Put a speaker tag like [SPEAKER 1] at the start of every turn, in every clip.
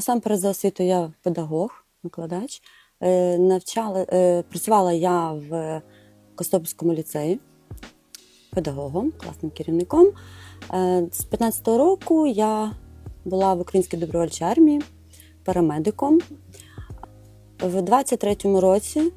[SPEAKER 1] насамперед за освітою я педагог, викладач. Е, Навчала, е, працювала я в Костопільському ліцеї педагогом, класним керівником. Е, З 15-го року я була в Українській добровольчій армії парамедиком. В 23-му році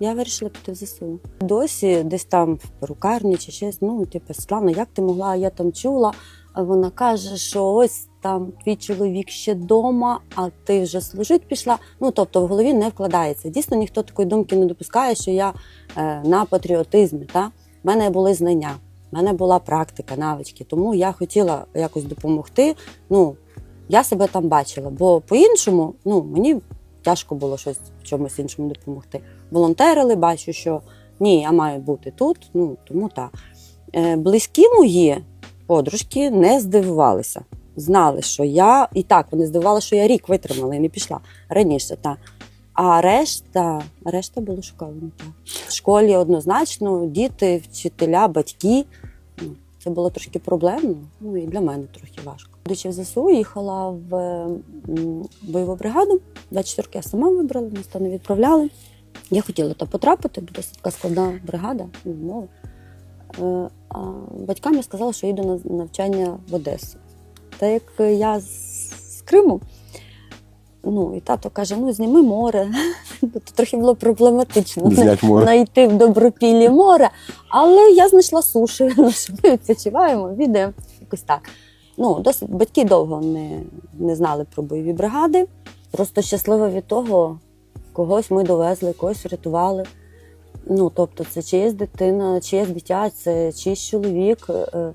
[SPEAKER 1] я вирішила піти в ЗСУ. Досі десь там в перукарні чи щось, ну, типу, Світлана, як ти могла? Я там чула. Вона каже, що ось там твій чоловік ще вдома, а ти вже служити пішла. Ну тобто в голові не вкладається. Дійсно, ніхто такої думки не допускає, що я е, на патріотизмі. Та? В мене були знання, в мене була практика, навички. Тому я хотіла якось допомогти. Ну, я себе там бачила, бо по-іншому ну, мені тяжко було щось в чомусь іншому допомогти. Волонтерили, бачу, що ні, я маю бути тут, ну тому так. Е, близькі мої подружки не здивувалися. Знали, що я і так вони здивувалися, що я рік витримала і не пішла раніше. Та. А решта, решта були шоковані. В школі однозначно діти, вчителя, батьки. Ну, Це було трошки проблемно, ну і для мене трохи важко. Будучи в ЗСУ, їхала в бойову бригаду. 24 я сама вибрала, нас там не відправляли. Я хотіла там потрапити, бо досить така складна бригада, ну, умови. Е, А батькам я сказала, що їду на навчання в Одесу. Та як я з Криму, ну і тато каже: ну зніми море. Тут трохи було проблематично знайти в добропіллі море. Але я знайшла суші, ми відпочиваємо, віде якось так. Ну, досить батьки довго не, не знали про бойові бригади. Просто щаслива від того, когось ми довезли, когось врятували. Ну, тобто, це чиєсь дитина, чиєсь дитя, це чиїсь чоловік. е,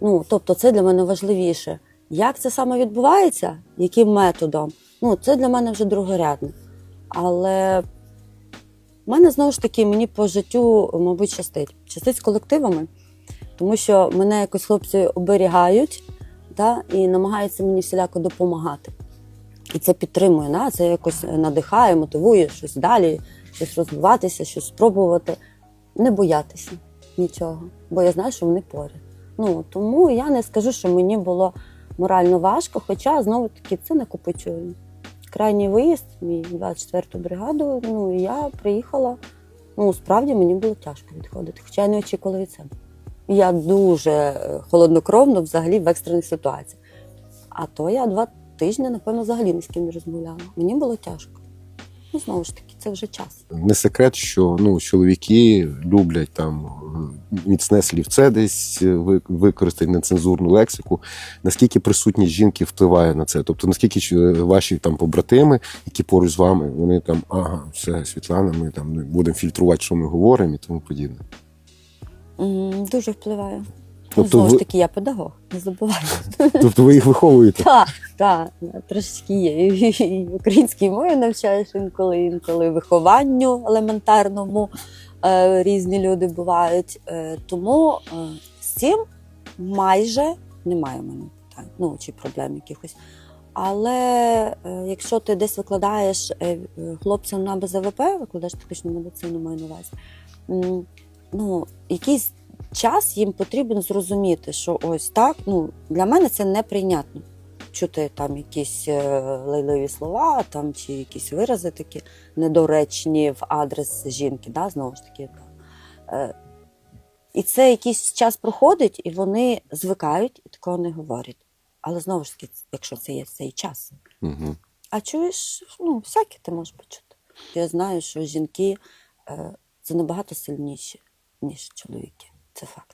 [SPEAKER 1] Ну, тобто, це для мене важливіше. Як це саме відбувається, яким методом? Ну, це для мене вже другорядне. Але в мене знову ж таки мені по життю, мабуть, щастить. Щастить з колективами, тому що мене якось хлопці оберігають та, і намагаються мені всіляко допомагати. І це підтримує, да? це якось надихає, мотивує щось далі, щось розвиватися, щось спробувати, не боятися нічого, бо я знаю, що вони поряд. Ну, тому я не скажу, що мені було морально важко, хоча знову таки це накопичує. Крайній виїзд, мій 24-ту бригаду, ну і я приїхала. Ну, справді мені було тяжко відходити, хоча я не очікувала від себе. Я дуже е, холоднокровно взагалі в екстрених ситуаціях. А то я два тижні, напевно, взагалі ні з ким не розмовляла. Мені було тяжко. Ну, знову ж таки, це вже час.
[SPEAKER 2] Не секрет, що ну, чоловіки люблять там е, міцне слівце десь е, використати нецензурну лексику. Наскільки присутність жінки впливає на це? Тобто, наскільки ваші там побратими, які поруч з вами, вони там, ага, все, Світлана, ми там будемо фільтрувати, що ми говоримо і тому подібне.
[SPEAKER 1] Дуже впливає.
[SPEAKER 2] Тобто
[SPEAKER 1] знову
[SPEAKER 2] ви-
[SPEAKER 1] ж таки, я педагог, не забуваю.
[SPEAKER 2] Тобто ви їх виховуєте?
[SPEAKER 1] Так, так, трошечки є. І, українській мові навчаєш інколи, інколи вихованню елементарному е, різні люди бувають. Е, тому е, з цим майже немає в мене питань, ну чи проблем якихось. Але е, якщо ти десь викладаєш е, е, хлопцям на БЗВП, викладаєш тактичну медицину, маю на увазі, м, ну, якийсь час їм потрібно зрозуміти, що ось так, ну, для мене це неприйнятно. Чути там якісь е, лайливі слова, там, чи якісь вирази такі недоречні в адрес жінки, да, знову ж таки. Е, і це якийсь час проходить, і вони звикають і такого не говорять. Але знову ж таки, якщо це є цей час.
[SPEAKER 2] Угу.
[SPEAKER 1] А чуєш, ну, всяке ти можеш почути. Я знаю, що жінки е, це набагато сильніші, ніж чоловіки. Це факт.